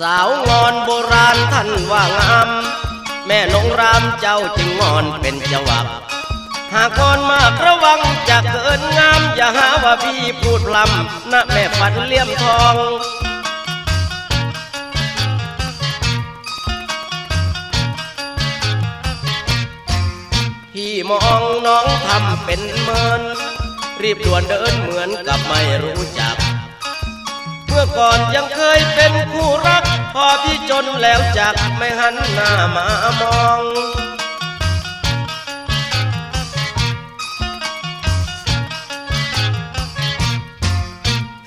สาวงอนโบราณท่านว่างาม แม่นงรามเจ้าจึงงอนเป็นจังหวะหากอนมากระวังจะเกินงาม อย่าหาว่าพี่พูดลำนะแม่ปันเลี่ยมทองพี่มองน้องทำเป็นเมิน รีบด่วนเดินเหมือนกับไม่รู้จัก เมื่อก่อนยังเคย พอพี่จนแล้วจักไม่หันหน้ามามอง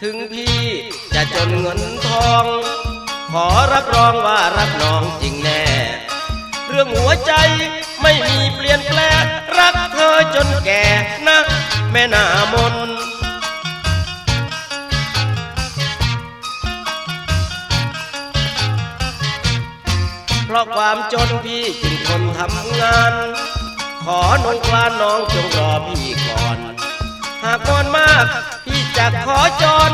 ถึงพี่จะจนเงินทอง ขอรับรองว่ารักน้องจริงแน่ เรื่องหัวใจไม่มีเปลี่ยนแปลงรักเธอจนแก่นะ แม่นาม ราะความจนพี่จึงทนทำงาน ขอนงกลานน้องจงรอพี่ก่อน หากนอนมาก พี่จะขอจร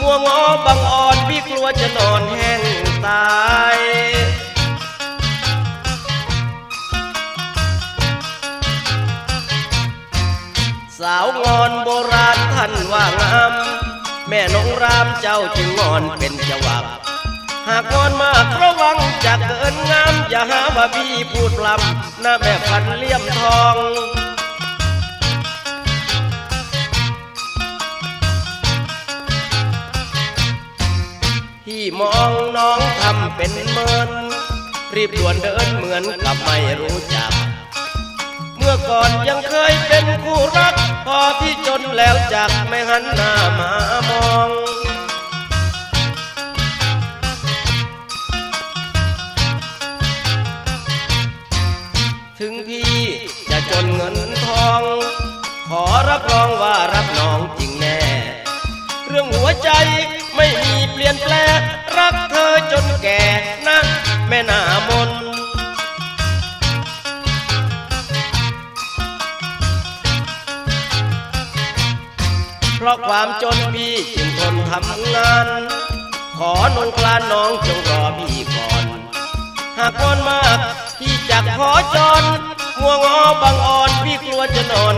มัวงอบังอ่อนพี่กลัวจะนอนแห้งตายสาวงอนโบราณท่านว่างาม แม่นงรามเจ้าจึงงอนเป็นจังหวะ หากงอนมากระวังจะเกินงาม อย่าหาว่าพี่พูดลำหนะแม่พันเลี่ยมทองพี่มองน้องทำเป็นเมิน รีบด่วนเดินเหมือนกับไม่รู้จัก เมื่อก่อนยังเคยเป็นคู่รัก พอพี่จนแล้วจักไม่หันหน้ามามอง รับรองว่ารักน้องจริงแน่ เรื่องหัวใจไม่มีเปลี่ยนแปลงรักเธอจนแก่นะแม่นามนเพราะความจนพี่จึงทนทำงาน ขอนงกลานน้องจงรอพี่ก่อน หากงอนมากพี่จะขอจรงัวงอบังอ่อนพี่กลัวจะนอน